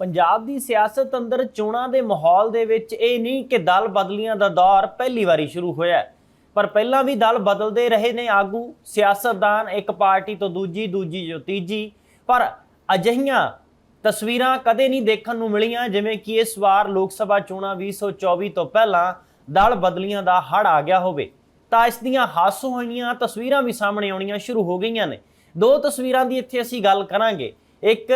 ਪੰਜਾਬ ਦੀ ਸਿਆਸਤ ਅੰਦਰ ਚੋਣਾਂ ਦੇ ਮਾਹੌਲ ਦੇ ਵਿੱਚ ਇਹ ਨਹੀਂ ਕਿ ਦਲ ਬਦਲੀਆਂ ਦਾ ਦੌਰ ਪਹਿਲੀ ਵਾਰੀ ਸ਼ੁਰੂ ਹੋਇਆ ਪਰ ਪਹਿਲਾਂ ਵੀ ਦਲ ਬਦਲਦੇ ਰਹੇ ਨੇ ਆਗੂ, ਸਿਆਸਤਦਾਨ, ਇੱਕ ਪਾਰਟੀ ਤੋਂ ਦੂਜੀ ਦੂਜੀ ਜੋ ਤੀਜੀ। ਪਰ ਅਜਿਹੀਆਂ ਤਸਵੀਰਾਂ ਕਦੇ ਨਹੀਂ ਦੇਖਣ ਨੂੰ ਮਿਲੀਆਂ, ਜਿਵੇਂ ਕਿ ਇਸ ਵਾਰ ਲੋਕ ਸਭਾ ਚੋਣਾਂ 2024 ਤੋਂ ਪਹਿਲਾਂ ਦਲ ਬਦਲੀਆਂ ਦਾ ਹੜ ਆ ਗਿਆ ਹੋਵੇ। ਤਾਂ ਇਸ ਦੀਆਂ ਹਾਸੋ ਹੋਈਆਂ ਤਸਵੀਰਾਂ ਵੀ ਸਾਹਮਣੇ ਆਉਣੀਆਂ ਸ਼ੁਰੂ ਹੋ ਗਈਆਂ ਨੇ। ਦੋ ਤਸਵੀਰਾਂ ਦੀ ਇੱਥੇ ਅਸੀਂ ਗੱਲ ਕਰਾਂਗੇ। ਇੱਕ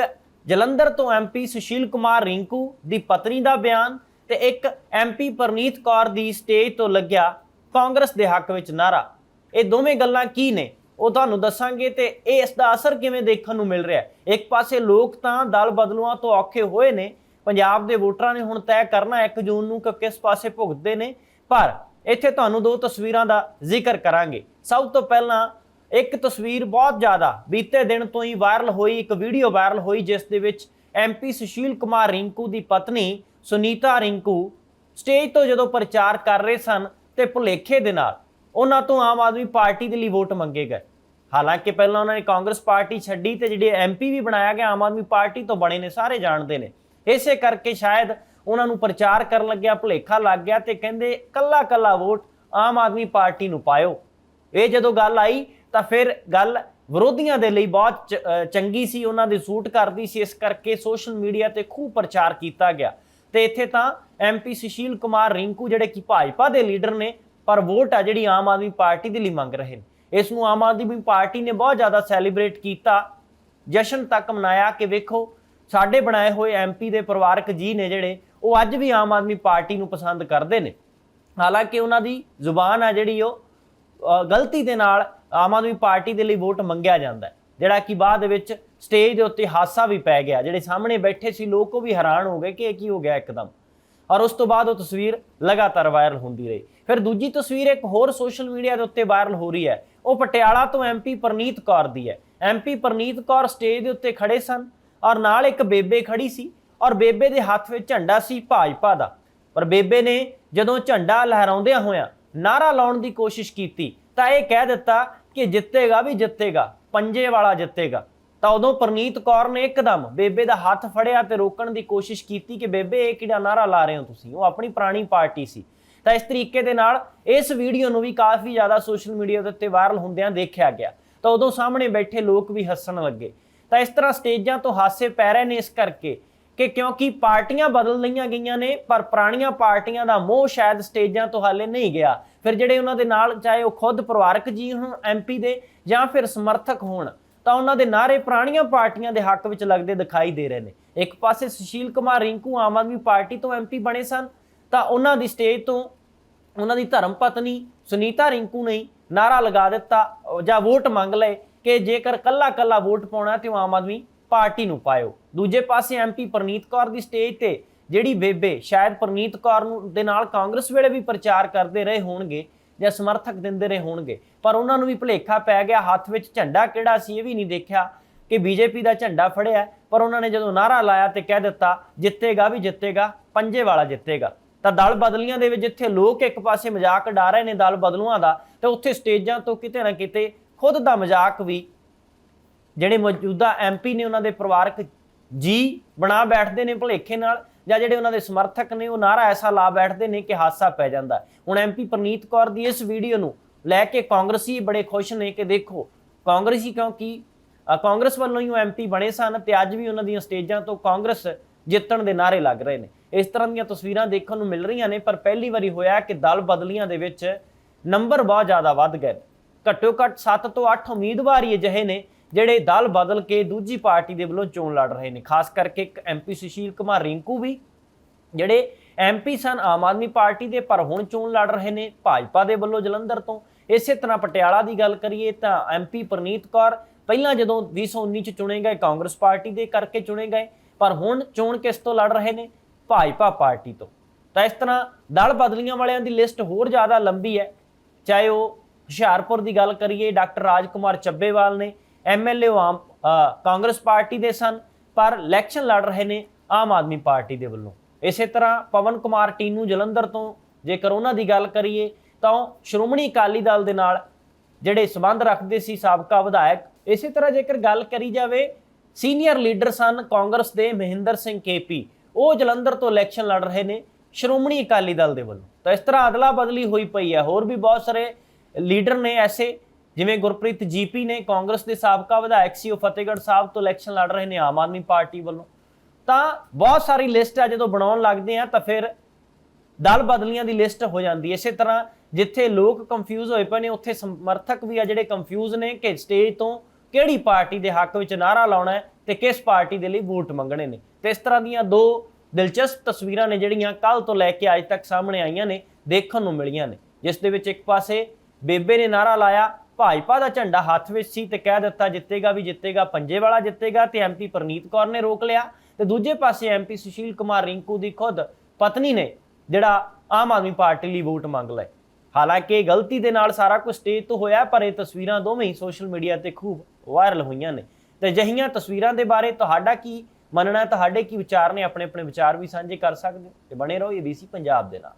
ਜਲੰਧਰ ਤੋਂ ਐਮਪੀ ਸੁਸ਼ੀਲ ਕੁਮਾਰ ਰਿੰਕੂ ਦੀ ਪਤਨੀ ਦਾ ਬਿਆਨ ਤੇ ਇੱਕ ਐਮਪੀ ਪਰਨੀਤ ਕੌਰ ਦੀ ਸਟੇਜ ਤੋਂ ਲੱਗਿਆ ਕਾਂਗਰਸ ਦੇ ਹੱਕ ਵਿੱਚ ਨਾਰਾ ਇਹ ਦੋਵੇਂ ਗੱਲਾਂ ਕੀ ਨੇ? ਉਹ ਤੁਹਾਨੂੰ ਦੱਸਾਂਗੇ ਤੇ ਇਹ ਇਸ ਦਾ ਅਸਰ ਕਿਵੇਂ ਦੇਖਣ ਨੂੰ ਮਿਲ ਰਿਹਾ ਇੱਕ ਪਾਸੇ ਲੋਕ ਤਾਂ ਦਲ ਬਦਲੂਆਂ ਤੋਂ ਔਖੇ ਹੋਏ ਨੇ। ਪੰਜਾਬ ਦੇ ਵੋਟਰਾਂ ਨੇ ਹੁਣ ਤੈਅ ਕਰਨਾ 1 ਜੂਨ ਨੂੰ ਕਿ, ਕਿਸ ਪਾਸੇ ਭੁਗਤਦੇ ਨੇ। ਪਰ ਇੱਥੇ ਤੁਹਾਨੂੰ ਦੋ ਤਸਵੀਰਾਂ ਦਾ ਜ਼ਿਕਰ ਕਰਾਂਗੇ। ਸਭ ਤੋਂ ਪਹਿਲਾਂ ਇੱਕ ਤਸਵੀਰ ਬਹੁਤ ਜ਼ਿਆਦਾ ਬੀਤੇ ਦਿਨ ਤੋਂ ਹੀ ਵਾਇਰਲ ਹੋਈ, ਇੱਕ ਵੀਡੀਓ ਵਾਇਰਲ ਹੋਈ, ਜਿਸ ਦੇ ਵਿੱਚ ਐਮਪੀ ਸੁਸ਼ੀਲ ਕੁਮਾਰ ਰਿੰਕੂ ਦੀ ਪਤਨੀ ਸੁਨੀਤਾ ਰਿੰਕੂ ਸਟੇਜ ਤੋਂ ਜਦੋਂ ਪ੍ਰਚਾਰ ਕਰ ਰਹੇ ਸਨ ਤੇ ਭੁਲੇਖੇ ਦੇ ਨਾਲ ਉਹਨਾਂ ਤੋਂ ਆਮ ਆਦਮੀ ਪਾਰਟੀ ਦੇ ਲਈ ਵੋਟ ਮੰਗੇ ਗਏ। ਹਾਲਾਂਕਿ ਪਹਿਲਾਂ ਉਹਨਾਂ ਨੇ ਕਾਂਗਰਸ ਪਾਰਟੀ ਛੱਡੀ ਤੇ ਜਿਹੜੇ ਐਮਪੀ ਵੀ ਬਣਾਇਆ ਗਿਆ, ਆਮ ਆਦਮੀ ਪਾਰਟੀ ਤੋਂ ਬਣੇ ਨੇ, ਸਾਰੇ ਜਾਣਦੇ ਨੇ। ਇਸੇ ਕਰਕੇ ਸ਼ਾਇਦ ਉਹਨਾਂ ਨੂੰ ਪ੍ਰਚਾਰ ਕਰਨ ਲੱਗਿਆ, ਭੁਲੇਖਾ ਲੱਗ ਗਿਆ ਤੇ ਕਹਿੰਦੇ ਕੱਲਾ ਕੱਲਾ ਵੋਟ ਆਮ ਆਦਮੀ ਪਾਰਟੀ ਨੂੰ ਪਾਇਓ। ਇਹ ਜਦੋਂ ਗੱਲ ਆਈ ਤਾਂ ਫਿਰ ਗੱਲ ਵਿਰੋਧੀਆਂ ਦੇ ਲਈ ਬਹੁਤ ਚ- ਚੰਗੀ ਸੀ। ਉਹਨਾਂ ਦੇ ਸੂਟ ਕਰਦੀ ਸੀ। ਇਸ ਕਰਕੇ ਸੋਸ਼ਲ ਮੀਡੀਆ ਤੇ ਖੂਬ ਪ੍ਰਚਾਰ ਕੀਤਾ ਗਿਆ। ਤੇ ਇੱਥੇ ਤਾਂ ਐਮਪੀ ਸੁਸ਼ੀਲ ਕੁਮਾਰ ਰਿੰਕੂ, ਜਿਹੜੇ ਕਿ ਭਾਜਪਾ ਦੇ ਲੀਡਰ ਨੇ, ਪਰ ਵੋਟ ਆ ਜਿਹੜੀ ਆਮ ਆਦਮੀ ਪਾਰਟੀ ਦੇ ਲਈ ਮੰਗ ਰਹੇ ਨੇ। ਇਸ ਨੂੰ ਆਮ ਆਦਮੀ ਪਾਰਟੀ ਨੇ ਬਹੁਤ ਜ਼ਿਆਦਾ ਸੈਲੀਬ੍ਰੇਟ ਕੀਤਾ। ਜਸ਼ਨ ਤੱਕ ਮਨਾਇਆ ਕਿ ਵੇਖੋ, ਸਾਡੇ ਬਣਾਏ ਹੋਏ ਐਮਪੀ ਦੇ ਪਰਿਵਾਰਕ ਜੀ ਨੇ ਜਿਹੜੇ, ਉਹ ਅੱਜ ਵੀ ਆਮ ਆਦਮੀ ਪਾਰਟੀ ਨੂੰ ਪਸੰਦ ਕਰਦੇ ਨੇ। ਹਾਲਾਂਕਿ ਉਹਨਾਂ ਦੀ ਜ਼ੁਬਾਨ ਆ ਜਿਹੜੀ ਉਹ ਗਲਤੀ ਦੇ ਨਾਲ ਆਮ ਆਦਮੀ ਪਾਰਟੀ ਦੇ ਲਈ ਵੋਟ ਮੰਗਿਆ ਜਾਂਦਾ ਹੈ, ਜਿਹੜਾ ਕਿ ਬਾਅਦ ਦੇ ਵਿੱਚ ਸਟੇਜ ਦੇ ਉੱਤੇ ਹਾਸਾ ਵੀ ਪੈ ਗਿਆ। ਜਿਹੜੇ ਸਾਹਮਣੇ ਬੈਠੇ ਸੀ, ਲੋਕ ਉਹ ਵੀ ਹੈਰਾਨ ਹੋ ਗਏ ਕਿ ਇਹ ਕੀ ਹੋ ਗਿਆ ਇੱਕਦਮ। ਔਰ ਉਸ ਤੋਂ ਬਾਅਦ ਉਹ ਤਸਵੀਰ ਲਗਾਤਾਰ ਵਾਇਰਲ ਹੁੰਦੀ ਰਹੀ। ਫਿਰ ਦੂਜੀ ਤਸਵੀਰ ਇੱਕ ਹੋਰ ਸੋਸ਼ਲ ਮੀਡੀਆ ਦੇ ਉੱਤੇ ਵਾਇਰਲ ਹੋ ਰਹੀ ਹੈ। ਉਹ ਪਟਿਆਲਾ ਤੋਂ ਐਮਪੀ ਪਰਨੀਤ ਕੌਰ ਦੀ ਹੈ। ਐਮਪੀ ਪਰਨੀਤ ਕੌਰ ਸਟੇਜ ਦੇ ਉੱਤੇ ਖੜੇ ਸਨ ਔਰ ਨਾਲ ਇੱਕ ਬੇਬੇ ਖੜੀ ਸੀ ਔਰ ਬੇਬੇ ਦੇ ਹੱਥ ਵਿੱਚ ਝੰਡਾ ਸੀ ਭਾਜਪਾ ਦਾ। ਪਰ ਬੇਬੇ ਨੇ ਜਦੋਂ ਝੰਡਾ ਲਹਿਰਾਉਂਦਿਆਂ ਹੋਇਆਂ ਨਾਰਾ ਲਾਉਣ ਦੀ ਕੋਸ਼ਿਸ਼ ਕੀਤੀ ਤਾਂ ਇਹ ਕਹਿ ਦਿੱਤਾ ਕਿ ਜਿੱਤੇਗਾ ਵੀ ਜਿੱਤੇਗਾ, ਪੰਜੇ ਵਾਲਾ ਜਿੱਤੇਗਾ। ਤਾਂ ਉਦੋਂ ਪ੍ਰਨੀਤ ਕੌਰ ਨੇ ਇੱਕਦਮ ਬੇਬੇ ਦਾ ਹੱਥ ਫੜਿਆ ਤੇ ਰੋਕਣ ਦੀ ਕੋਸ਼ਿਸ਼ ਕੀਤੀ ਕਿ ਬੇਬੇ, ਇਹ ਕਿਹੜਾ ਨਾਰਾ ਲਾ ਰਹੇ ਹੋ ਤੁਸੀਂ? ਉਹ ਆਪਣੀ ਪੁਰਾਣੀ ਪਾਰਟੀ ਸੀ। ਤਾਂ ਇਸ ਤਰੀਕੇ ਦੇ ਨਾਲ ਇਸ ਵੀਡੀਓ ਨੂੰ ਵੀ ਕਾਫੀ ਜ਼ਿਆਦਾ ਸੋਸ਼ਲ ਮੀਡੀਆ ਦੇ ਉੱਤੇ ਵਾਇਰਲ ਹੁੰਦਿਆਂ ਦੇਖਿਆ ਗਿਆ। ਤਾਂ ਉਦੋਂ ਸਾਹਮਣੇ ਬੈਠੇ ਲੋਕ ਵੀ ਹੱਸਣ ਲੱਗੇ। ਤਾਂ ਇਸ ਤਰ੍ਹਾਂ ਸਟੇਜਾਂ ਤੋਂ ਹਾਸੇ ਪੈ ਰਹੇ ਨੇ ਇਸ ਕਰਕੇ ਕਿ ਕਿਉਂਕਿ ਪਾਰਟੀਆਂ ਬਦਲ ਲਈਆਂ ਗਈਆਂ ਨੇ, ਪਰ ਪੁਰਾਣੀਆਂ ਪਾਰਟੀਆਂ ਦਾ ਮੋਹ ਸ਼ਾਇਦ ਸਟੇਜਾਂ ਤੋਂ ਹਾਲੇ ਨਹੀਂ ਗਿਆ। ਫਿਰ ਜਿਹੜੇ ਉਹਨਾਂ ਦੇ ਨਾਲ, ਚਾਹੇ ਉਹ ਖੁਦ ਪਰਿਵਾਰਕ ਜੀ ਹੋਣ ਐਮਪੀ ਦੇ, ਜਾਂ ਫਿਰ ਸਮਰਥਕ ਹੋਣ, ਤਾਂ ਉਹਨਾਂ ਦੇ ਨਾਰੇ ਪੁਰਾਣੀਆਂ ਪਾਰਟੀਆਂ ਦੇ ਹੱਕ ਵਿੱਚ ਲੱਗਦੇ ਦਿਖਾਈ ਦੇ ਰਹੇ ਨੇ। ਇੱਕ ਪਾਸੇ ਸੁਸ਼ੀਲ ਕੁਮਾਰ ਰਿੰਕੂ ਆਮ ਆਦਮੀ ਪਾਰਟੀ ਤੋਂ ਐਮਪੀ ਬਣੇ ਸਨ, ਤਾਂ ਉਹਨਾਂ ਦੀ ਸਟੇਜ ਤੋਂ ਉਹਨਾਂ ਦੀ ਧਰਮ ਪਤਨੀ ਸੁਨੀਤਾ ਰਿੰਕੂ ਨੇ ਹੀ ਨਾਰਾ ਲਗਾ ਦਿੱਤਾ ਜਾਂ ਵੋਟ ਮੰਗ ਲਏ ਕਿ ਜੇਕਰ ਕੱਲਾ ਕੱਲਾ ਵੋਟ ਪਾਉਣਾ ਤੇ ਉਹ ਆਮ ਆਦਮੀ ਪਾਰਟੀ ਨੂੰ ਪਾਇਓ। ਦੂਜੇ ਪਾਸੇ ਐਮਪੀ ਪ੍ਰਨੀਤ ਕੌਰ ਦੀ ਸਟੇਜ ਤੇ ਜਿਹੜੀ ਬੇਬੇ, ਸ਼ਾਇਦ ਪ੍ਰਨੀਤ ਕੌਰ ਨੂੰ ਦੇ ਨਾਲ ਕਾਂਗਰਸ ਵੇਲੇ ਵੀ ਪ੍ਰਚਾਰ ਕਰਦੇ ਰਹੇ ਹੋਣਗੇ ਜਾਂ ਸਮਰਥਕ ਦਿੰਦੇ ਰਹੇ ਹੋਣਗੇ, ਪਰ ਉਹਨਾਂ ਨੂੰ ਵੀ ਭੁਲੇਖਾ ਪੈ ਗਿਆ, ਹੱਥ ਵਿੱਚ ਝੰਡਾ ਕਿਹੜਾ ਸੀ ਇਹ ਵੀ ਨਹੀਂ ਦੇਖਿਆ ਕਿ ਬੀਜੇਪੀ ਦਾ ਝੰਡਾ ਫੜਿਆ ਪਰ ਉਹਨਾਂ ਨੇ ਜਦੋਂ ਨਾਰਾ ਲਾਇਆ ਤੇ ਕਹਿ ਦਿੱਤਾ, ਜਿੱਤੇਗਾ ਵੀ ਜਿੱਤੇਗਾ, ਪੰਜੇ ਵਾਲਾ ਜਿੱਤੇਗਾ। ਤਾਂ ਦਲ ਬਦਲੀਆਂ ਦੇ ਵਿੱਚ ਜਿੱਥੇ ਲੋਕ ਇੱਕ ਪਾਸੇ ਮਜ਼ਾਕ ਉਡਾ ਰਹੇ ਨੇ ਦਲ ਬਦਲੂਆਂ ਦਾ, ਤੇ ਉੱਥੇ ਸਟੇਜਾਂ ਤੋਂ ਕਿਤੇ ਨਾ ਕਿਤੇ ਖੁਦ ਦਾ ਮਜ਼ਾਕ ਵੀ ਜਿਹੜੇ ਮੌਜੂਦਾ ਐਮਪੀ ਨੇ ਉਹਨਾਂ ਦੇ ਪਰਿਵਾਰਕ ਜੀ ਬਣਾ ਬੈਠਦੇ ਨੇ ਭੁਲੇਖੇ ਨਾਲ ਜਾਂ ਜਿਹੜੇ ਉਹਨਾਂ ਦੇ ਸਮਰਥਕ ਨੇ ਉਹ ਨਾਰਾ ਐਸਾ ਲਾ ਬੈਠਦੇ ਨੇ ਕਿ ਹਾਸਾ ਪੈ ਜਾਂਦਾ ਹੈ। ਹੁਣ ਐਮਪੀ ਪ੍ਰਨੀਤ ਕੌਰ ਦੀ ਇਸ ਵੀਡੀਓ ਨੂੰ ਲੈ ਕੇ ਕਾਂਗਰਸੀ ਬੜੇ ਖੁਸ਼ ਨੇ ਕਿ ਦੇਖੋ, ਕਾਂਗਰਸੀ ਕਿਉਂਕਿ ਕਾਂਗਰਸ ਵੱਲੋਂ ਹੀ ਉਹ ਐਮਪੀ ਬਣੇ ਸਨ ਤੇ ਅੱਜ ਵੀ ਉਹਨਾਂ ਦੀਆਂ ਸਟੇਜਾਂ ਤੋਂ ਕਾਂਗਰਸ ਜਿੱਤਣ ਦੇ ਨਾਰੇ ਲੱਗ ਰਹੇ ਨੇ ਇਸ ਤਰ੍ਹਾਂ ਦੀਆਂ ਤਸਵੀਰਾਂ ਦੇਖਣ ਨੂੰ ਮਿਲ ਰਹੀਆਂ ਨੇ, ਪਰ ਪਹਿਲੀ ਵਾਰੀ ਹੋਇਆ ਕਿ ਦਲ ਬਦਲੀਆਂ ਦੇ ਵਿੱਚ ਨੰਬਰ ਬਹੁਤ ਜ਼ਿਆਦਾ ਵੱਧ ਗਏ ਨੇ। ਘੱਟੋ ਘੱਟ 7 ਤੋਂ 8 ਉਮੀਦਵਾਰ ਹੀ ਅਜਿਹੇ ਨੇ ਜਿਹੜੇ ਦਲ ਬਦਲ ਕੇ ਦੂਜੀ ਪਾਰਟੀ ਦੇ ਵੱਲੋਂ ਚੋਣ ਲੜ ਰਹੇ ਨੇ। ਖਾਸ ਕਰਕੇ ਇੱਕ ਐਮਪੀ ਸੁਸ਼ੀਲ ਕੁਮਾਰ ਰਿੰਕੂ ਵੀ, ਜਿਹੜੇ ਐਮਪੀ ਸਨ, ਆਮ ਆਦਮੀ ਪਾਰਟੀ ਦੇ, ਪਰ ਹੁਣ ਚੋਣ ਲੜ ਰਹੇ ਨੇ ਭਾਜਪਾ ਦੇ ਵੱਲੋਂ ਜਲੰਧਰ ਤੋਂ। ਇਸੇ ਤਰ੍ਹਾਂ ਪਟਿਆਲਾ ਦੀ ਗੱਲ ਕਰੀਏ ਤਾਂ ਐਮਪੀ ਪ੍ਰਨੀਤ ਕੌਰ ਪਹਿਲਾਂ ਜਦੋਂ 2019 ਚ ਚੁਣੇ ਗਏ, ਕਾਂਗਰਸ ਪਾਰਟੀ ਦੇ ਕਰਕੇ ਚੁਣੇ ਗਏ, ਪਰ ਹੁਣ ਚੋਣ ਕਿਸ ਤੋਂ ਲੜ ਰਹੇ ਨੇ? ਭਾਜਪਾ ਪਾਰਟੀ ਤੋਂ। ਤਾਂ ਇਸ ਤਰ੍ਹਾਂ ਦਲ ਬਦਲੀਆਂ ਵਾਲਿਆਂ ਦੀ ਲਿਸਟ ਹੋਰ ਜ਼ਿਆਦਾ ਲੰਬੀ ਹੈ। ਚਾਹੇ ਉਹ ਹੁਸ਼ਿਆਰਪੁਰ ਦੀ ਗੱਲ ਕਰੀਏ, ਡਾਕਟਰ ਰਾਜਕੁਮਾਰ ਚੱਬੇਵਾਲ ਨੇ ਐਮਐਲਏ ਆਮ ਕਾਂਗਰਸ ਪਾਰਟੀ ਦੇ ਸਨ, ਪਰ ਇਲੈਕਸ਼ਨ ਲੜ ਰਹੇ ਨੇ ਆਮ ਆਦਮੀ ਪਾਰਟੀ ਦੇ ਵੱਲੋਂ। ਇਸੇ ਤਰ੍ਹਾਂ ਪਵਨ ਕੁਮਾਰ, ਟੀਨੂ ਜਲੰਧਰ ਤੋਂ ਜੇਕਰ ਉਹਨਾਂ ਦੀ ਗੱਲ ਕਰੀਏ, ਤਾਂ ਉਹ ਸ਼੍ਰੋਮਣੀ ਅਕਾਲੀ ਦਲ ਦੇ ਨਾਲ ਜਿਹੜੇ ਸਬੰਧ ਰੱਖਦੇ ਸੀ, ਸਾਬਕਾ ਵਿਧਾਇਕ, ਇਸੇ ਤਰ੍ਹਾਂ ਜੇਕਰ ਗੱਲ ਕਰੀ ਜਾਵੇ, ਸੀਨੀਅਰ ਲੀਡਰ ਸਨ ਕਾਂਗਰਸ ਦੇ ਮਹਿੰਦਰ ਸਿੰਘ ਕੇਪੀ। ਉਹ ਜਲੰਧਰ ਤੋਂ ਇਲੈਕਸ਼ਨ ਲੜ ਰਹੇ ਨੇ ਸ਼੍ਰੋਮਣੀ ਅਕਾਲੀ ਦਲ ਦੇ ਵੱਲੋਂ। ਤਾਂ ਇਸ ਤਰ੍ਹਾਂ ਅਦਲਾ ਬਦਲੀ ਹੋਈ ਪਈ ਹੈ। ਹੋਰ ਵੀ ਬਹੁਤ ਸਾਰੇ ਲੀਡਰ ਨੇ ਐਸੇ ਜਿਵੇਂ ਗੁਰਪ੍ਰੀਤ ਜੀਪੀ ਨੇ ਕਾਂਗਰਸ ਦੇ ਸਾਬਕਾ ਵਿਧਾਇਕ ਸੀ, ਉਹ ਫਤਿਹਗੜ੍ਹ ਸਾਹਿਬ ਤੋਂ ਇਲੈਕਸ਼ਨ ਲੜ ਰਹੇ ਨੇ, ਆਮ ਆਦਮੀ ਪਾਰਟੀ ਵੱਲੋਂ। ਤਾਂ ਬਹੁਤ ਸਾਰੀ ਲਿਸਟ ਆ, ਜਦੋਂ ਬਣਾਉਣ ਲੱਗਦੇ ਆ, ਤਾਂ ਫਿਰ ਦਲ ਬਦਲੀਆਂ ਦੀ ਲਿਸਟ ਹੋ ਜਾਂਦੀ ਇਸੇ ਤਰ੍ਹਾਂ ਜਿੱਥੇ ਲੋਕ ਕੰਫਿਊਜ਼ ਹੋਏ ਪਏ ਨੇ, ਉੱਥੇ ਸਮਰਥਕ ਵੀ ਆ ਜਿਹੜੇ ਕੰਫਿਊਜ਼ ਨੇ ਕਿ ਸਟੇਜ ਤੋਂ ਕਿਹੜੀ ਪਾਰਟੀ ਦੇ ਹੱਕ ਵਿੱਚ ਨਾਰਾ ਲਾਉਣਾ ਹੈ ਤੇ ਕਿਸ ਪਾਰਟੀ ਦੇ ਲਈ ਵੋਟ ਮੰਗਣੇ ਨੇ। ਤੇ ਇਸ ਤਰ੍ਹਾਂ ਦੀਆਂ ਦੋ ਦਿਲਚਸਪ ਤਸਵੀਰਾਂ ਨੇ ਜਿਹੜੀਆਂ ਕੱਲ ਤੋਂ ਲੈ ਕੇ ਅੱਜ ਤੱਕ ਸਾਹਮਣੇ ਆਈਆਂ ਨੇ, ਦੇਖਣ ਨੂੰ ਮਿਲੀਆਂ ਨੇ। ਜਿਸ ਦੇ ਵਿੱਚ ਇੱਕ ਪਾਸੇ ਬੇਬੇ ਨੇ ਨਾਰਾ ਲਾਇਆ ਭਾਜਪਾ ਦਾ ਝੰਡਾ ਹੱਥ ਵਿੱਚ ਸੀ ਤੇ ਕਹਿ ਦਿੱਤਾ ਜਿੱਤੇਗਾ ਵੀ ਜਿੱਤੇਗਾ, ਪੰਜੇ ਵਾਲਾ ਜਿੱਤੇਗਾ ਤੇ ਐਮਪੀ ਪਰਨੀਤ ਕੌਰ ਨੇ ਰੋਕ ਲਿਆ ਤੇ ਦੂਜੇ ਪਾਸੇ ਐਮਪੀ ਸੁਸ਼ੀਲ ਕੁਮਾਰ ਰਿੰਕੂ ਦੀ ਖੁਦ ਪਤਨੀ ਨੇ ਜਿਹੜਾ ਆਮ ਆਦਮੀ ਪਾਰਟੀ ਲਈ ਵੋਟ ਮੰਗ ਲਏ। ਹਾਲਾਂਕਿ ਗਲਤੀ ਦੇ ਨਾਲ ਸਾਰਾ ਕੁਝ ਸਟੇਜ ਤੋਂ ਹੋਇਆ, ਪਰ ਇਹ ਤਸਵੀਰਾਂ ਦੋਵੇਂ ਹੀ ਸੋਸ਼ਲ ਮੀਡੀਆ ਤੇ ਖੂਬ ਵਾਇਰਲ ਹੋਈਆਂ ਨੇ। ਤੇ ਅਜਿਹੀਆਂ ਤਸਵੀਰਾਂ ਦੇ ਬਾਰੇ ਤੁਹਾਡਾ ਕੀ ਮੰਨਣਾ ਤੁਹਾਡੇ ਕੀ ਵਿਚਾਰ ਨੇ? ਆਪਣੇ ਆਪਣੇ ਵਿਚਾਰ ਵੀ ਸਾਂਝੇ ਕਰ ਸਕਦੇ ਹੋ ਤੇ ਬਣੇ ਰਹੋ ਏਬੀਸੀ ਪੰਜਾਬ ਦੇ ਨਾਲ।